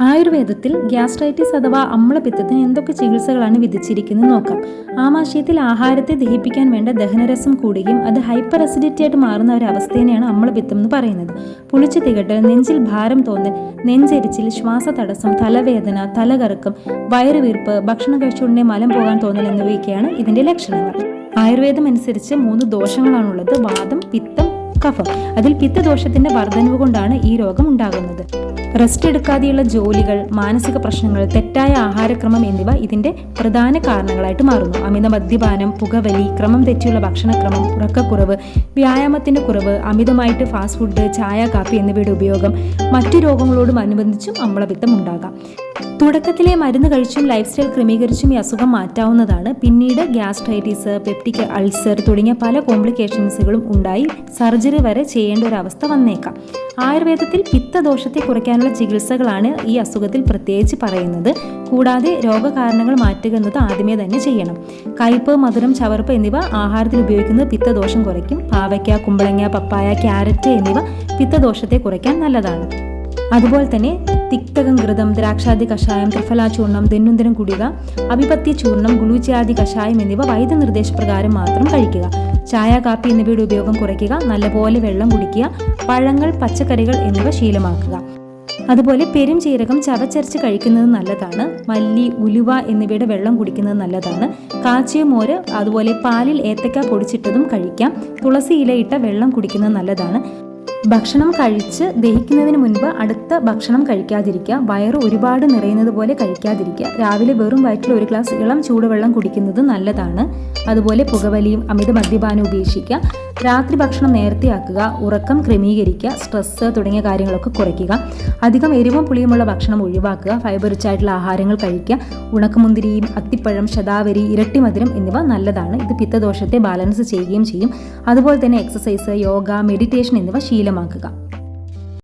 ആയുർവേദത്തിൽ ഗ്യാസ്ട്രൈറ്റിസ് അഥവാ അമ്ലപിത്തത്തിന് എന്തൊക്കെ ചികിത്സകളാണ് വിധിച്ചിരിക്കുന്നത് നോക്കാം. ആമാശയത്തിൽ ആഹാരത്തെ ദഹിപ്പിക്കാൻ വേണ്ട ദഹനരസം കൂടുകയും അത് ഹൈപ്പർ അസിഡിറ്റി ആയിട്ട് മാറുന്ന ഒരു അവസ്ഥേനെയാണ് അമ്ലപിത്തം എന്ന് പറയുന്നത്. പുളിച്ചു തികട്ടൽ നെഞ്ചിൽ ഭാരം തോന്നൽ നെഞ്ചരിച്ചിൽ ശ്വാസതടസ്സം തലവേദന തലകറക്കം വയറുവീർപ്പ് ഭക്ഷണം കഴിച്ചുടനെ മലം പോകാൻ തോന്നൽ എന്നിവയൊക്കെയാണ് ഇതിന്റെ ലക്ഷണങ്ങൾ. ആയുർവേദം അനുസരിച്ച് മൂന്ന് ദോഷങ്ങളാണുള്ളത്. വാദം പിത്തം കഫം. അതിൽ പിത്തദോഷത്തിന്റെ വർധനവ് കൊണ്ടാണ് ഈ രോഗം ഉണ്ടാകുന്നത്. റെസ്റ്റ് എടുക്കാതെയുള്ള ജോലികൾ മാനസിക പ്രശ്നങ്ങൾ തെറ്റായ ആഹാരക്രമം എന്നിവ ഇതിന്റെ പ്രധാന കാരണങ്ങളായിട്ട് മാറുന്നു. അമിത മദ്യപാനം പുകവലി ക്രമം തെറ്റിയുള്ള ഭക്ഷണക്രമം ഉറക്കക്കുറവ് വ്യായാമത്തിന്റെ കുറവ് അമിതമായിട്ട് ഫാസ്റ്റ് ഫുഡ് ചായ കാപ്പി എന്നിവയുടെ ഉപയോഗം മറ്റു രോഗങ്ങളോടും അനുബന്ധിച്ചും അമ്ലപിത്തം ഉണ്ടാകാം. തുടക്കത്തിലെ മരുന്ന് കഴിച്ചും ലൈഫ് സ്റ്റൈൽ ക്രമീകരിച്ചും ഈ അസുഖം മാറ്റാവുന്നതാണ്. പിന്നീട് ഗ്യാസ്ട്രൈറ്റിസ് പെപ്റ്റിക് അൾസർ തുടങ്ങിയ പല കോംപ്ലിക്കേഷൻസുകളും ഉണ്ടായി സർജറി വരെ ചെയ്യേണ്ട ഒരു അവസ്ഥ വന്നേക്കാം. ആയുർവേദത്തിൽ പിത്തദോഷത്തെ കുറയ്ക്കാനുള്ള ചികിത്സകളാണ് ഈ അസുഖത്തിൽ പ്രത്യേകിച്ച് പറയുന്നത്. കൂടാതെ രോഗകാരണങ്ങൾ മാറ്റുക എന്നത് ആദ്യമേ തന്നെ ചെയ്യണം. കയ്പ് മധുരം ചവർപ്പ് എന്നിവ ആഹാരത്തിൽ ഉപയോഗിക്കുന്നത് പിത്തദോഷം കുറയ്ക്കും. പാവയ്ക്ക കുമ്പളങ്ങ പപ്പായ ക്യാരറ്റ് എന്നിവ പിത്തദോഷത്തെ കുറയ്ക്കാൻ നല്ലതാണ്. അതുപോലെ തന്നെ തിക്തകം ഘൃതം ദ്രാക്ഷാദി കഷായം ത്രിഫലാചൂർണം ചൂർണം ദെന്നുന്തരം കുടിക അഭിപത്യ ചൂർണം ഗുളൂച്ചാദി കഷായം എന്നിവ വൈദ്യ നിർദ്ദേശപ്രകാരം മാത്രം കഴിക്കുക. ചായ കാപ്പി എന്നിവയുടെ ഉപയോഗം കുറയ്ക്കുക നല്ലപോലെ വെള്ളം കുടിക്കുക പഴങ്ങൾ പച്ചക്കറികൾ എന്നിവ ശീലമാക്കുക. അതുപോലെ പെരും ജീരകം ചവച്ചരച്ച് കഴിക്കുന്നത് നല്ലതാണ്. മല്ലി ഉലുവ എന്നിവയുടെ വെള്ളം കുടിക്കുന്നത് നല്ലതാണ്. കാച്ചിയ മോര് അതുപോലെ പാലിൽ ഏത്തക്ക പൊടിച്ചിട്ടതും കഴിക്കാം. തുളസി ഇലയിട്ട വെള്ളം കുടിക്കുന്നത് നല്ലതാണ്. ഭക്ഷണം കഴിച്ച് ദഹിക്കുന്നതിന് മുൻപ് അടുത്ത ഭക്ഷണം കഴിക്കാതിരിക്കുക. വയറ് ഒരുപാട് നിറയുന്നത് പോലെ കഴിക്കാതിരിക്കുക. രാവിലെ വെറും വയറ്റിൽ ഒരു ഗ്ലാസ് ഇളം ചൂടുവെള്ളം കുടിക്കുന്നത് നല്ലതാണ്. അതുപോലെ പുകവലിയും അമിത മദ്യപാനം ഉപേക്ഷിക്കുക. രാത്രി ഭക്ഷണം നേരത്തെയാക്കുക ഉറക്കം ക്രമീകരിക്കുക സ്ട്രെസ്സ് തുടങ്ങിയ കാര്യങ്ങളൊക്കെ കുറയ്ക്കുക അധികം എരിവും പുളിയുമുള്ള ഭക്ഷണം ഒഴിവാക്കുക ഫൈബർ റിച്ച് ആയിട്ടുള്ള ആഹാരങ്ങൾ കഴിക്കുക ഉണക്കമുന്തിരിയും അത്തിപ്പഴം ശതാവരി ഇരട്ടിമധുരം എന്നിവ നല്ലതാണ്. ഇത് പിത്തദോഷത്തെ ബാലൻസ് ചെയ്യുകയും ചെയ്യും. അതുപോലെ തന്നെ എക്സസൈസ് യോഗ മെഡിറ്റേഷൻ എന്നിവ ശീലമാക്കുക.